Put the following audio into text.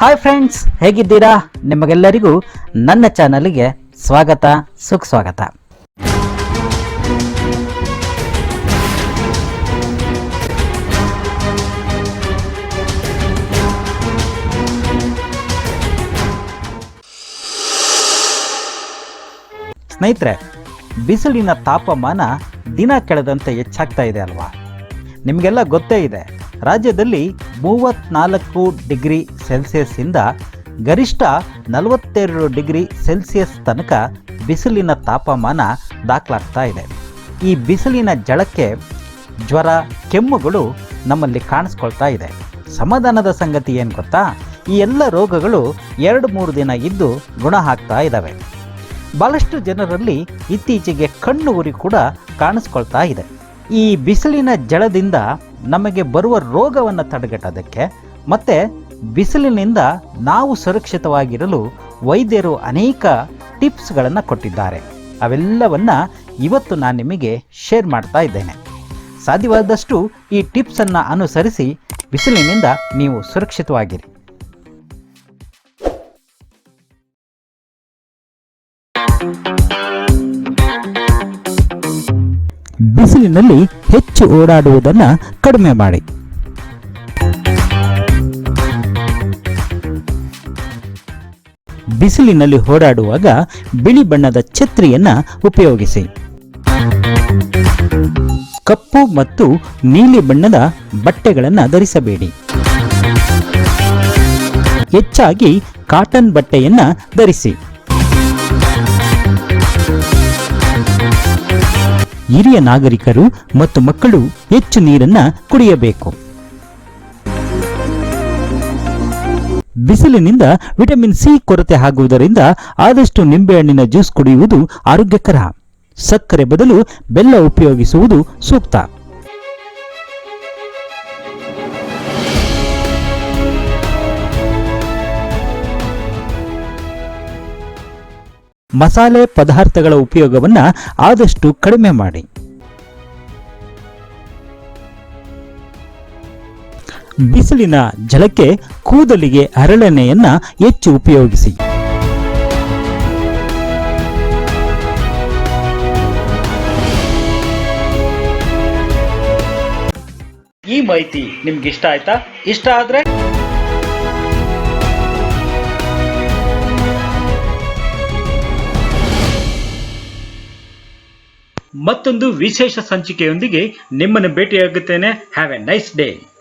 Hi friends ಹೇಗಿದ್ದೀರಾ? ನಿಮಗೆಲ್ಲರಿಗೂ ನನ್ನ ಚಾನಲ್ಗೆ ಸ್ವಾಗತ, ಸುಖ ಸ್ವಾಗತ. ಸ್ನೇಹಿತರೆ, ಬಿಸಿಲಿನ ತಾಪಮಾನ ದಿನ ಕೆಳದಂತೆ ಹೆಚ್ಚಾಗ್ತಾ ಇದೆ ಅಲ್ವಾ? ನಿಮಗೆಲ್ಲ ಗೊತ್ತೇ ಇದೆ, ರಾಜ್ಯದಲ್ಲಿ ಮೂವತ್ನಾಲ್ಕು ಡಿಗ್ರಿ ಸೆಲ್ಸಿಯಸ್ಸಿಂದ ಗರಿಷ್ಠ ನಲವತ್ತೆರಡು ಡಿಗ್ರಿ ಸೆಲ್ಸಿಯಸ್ ತನಕ ಬಿಸಿಲಿನ ತಾಪಮಾನ ದಾಖಲಾಗ್ತಾ ಇದೆ. ಈ ಬಿಸಿಲಿನ ಜಳಕ್ಕೆ ಜ್ವರ, ಕೆಮ್ಮುಗಳು ನಮ್ಮಲ್ಲಿ ಕಾಣಿಸ್ಕೊಳ್ತಾ ಇದೆ. ಸಮಾಧಾನದ ಸಂಗತಿ ಏನು ಗೊತ್ತಾ? ಈ ಎಲ್ಲ ರೋಗಗಳು ಎರಡು ಮೂರು ದಿನ ಇದ್ದು ಗುಣ ಆಗ್ತಾ ಇದ್ದಾವೆ ಬಹಳಷ್ಟು ಜನರಲ್ಲಿ ಇತ್ತೀಚೆಗೆ ಕಣ್ಣು ಉರಿ ಕೂಡ ಕಾಣಿಸ್ಕೊಳ್ತಾ ಇದೆ. ಈ ಬಿಸಿಲಿನ ಜಳದಿಂದ ನಮಗೆ ಬರುವ ರೋಗವನ್ನು ತಡೆಗಟ್ಟೋದಕ್ಕೆ ಮತ್ತು ಬಿಸಿಲಿನಿಂದ ನಾವು ಸುರಕ್ಷಿತವಾಗಿರಲು ವೈದ್ಯರು ಅನೇಕ ಟಿಪ್ಸ್ಗಳನ್ನು ಕೊಟ್ಟಿದ್ದಾರೆ. ಅವೆಲ್ಲವನ್ನು ಇವತ್ತು ನಾನು ನಿಮಗೆ ಶೇರ್ ಮಾಡ್ತಾ ಇದ್ದೇನೆ. ಸಾಧ್ಯವಾದಷ್ಟು ಈ ಟಿಪ್ಸನ್ನು ಅನುಸರಿಸಿ ಬಿಸಿಲಿನಿಂದ ನೀವು ಸುರಕ್ಷಿತವಾಗಿರಿ. ಬಿಸಿಲಿನಲ್ಲಿ ಹೆಚ್ಚು ಓಡಾಡುವುದನ್ನು ಕಡಿಮೆ ಮಾಡಿ. ಬಿಸಿಲಿನಲ್ಲಿ ಓಡಾಡುವಾಗ ಬಿಳಿ ಬಣ್ಣದ ಛತ್ರಿಯನ್ನು ಉಪಯೋಗಿಸಿ. ಕಪ್ಪು ಮತ್ತು ನೀಲಿ ಬಣ್ಣದ ಬಟ್ಟೆಗಳನ್ನು ಧರಿಸಬೇಡಿ. ಹೆಚ್ಚಾಗಿ ಕಾಟನ್ ಬಟ್ಟೆಯನ್ನು ಧರಿಸಿ. ಹಿರಿಯ ನಾಗರಿಕರು ಮತ್ತು ಮಕ್ಕಳು ಹೆಚ್ಚು ನೀರನ್ನ ಕುಡಿಯಬೇಕು. ಬಿಸಿಲಿನಿಂದ ವಿಟಮಿನ್ ಸಿ ಕೊರತೆ ಆಗುವುದರಿಂದ ಆದಷ್ಟು ನಿಂಬೆಹಣ್ಣಿನ ಜ್ಯೂಸ್ ಕುಡಿಯುವುದು ಆರೋಗ್ಯಕರ. ಸಕ್ಕರೆ ಬದಲು ಬೆಲ್ಲ ಉಪಯೋಗಿಸುವುದು ಸೂಕ್ತ. ಮಸಾಲೆ ಪದಾರ್ಥಗಳ ಉಪಯೋಗವನ್ನು ಆದಷ್ಟು ಕಡಿಮೆ ಮಾಡಿ. ಬಿಸಿಲಿನ ಜಲಕ್ಕೆ ಕೂದಲಿಗೆ ಅರಳೆಣ್ಣೆಯನ್ನು ಹೆಚ್ಚು ಉಪಯೋಗಿಸಿ. ಈ ಮಾಹಿತಿ ನಿಮ್ಗೆ ಇಷ್ಟ ಆಯ್ತಾ? ಇಷ್ಟ ಆದ್ರೆ ಮತ್ತೊಂದು ವಿಶೇಷ ಸಂಚಿಕೆಯೊಂದಿಗೆ ನಿಮ್ಮನ್ನು ಭೇಟಿಯಾಗುತ್ತೇನೆ. Have a nice day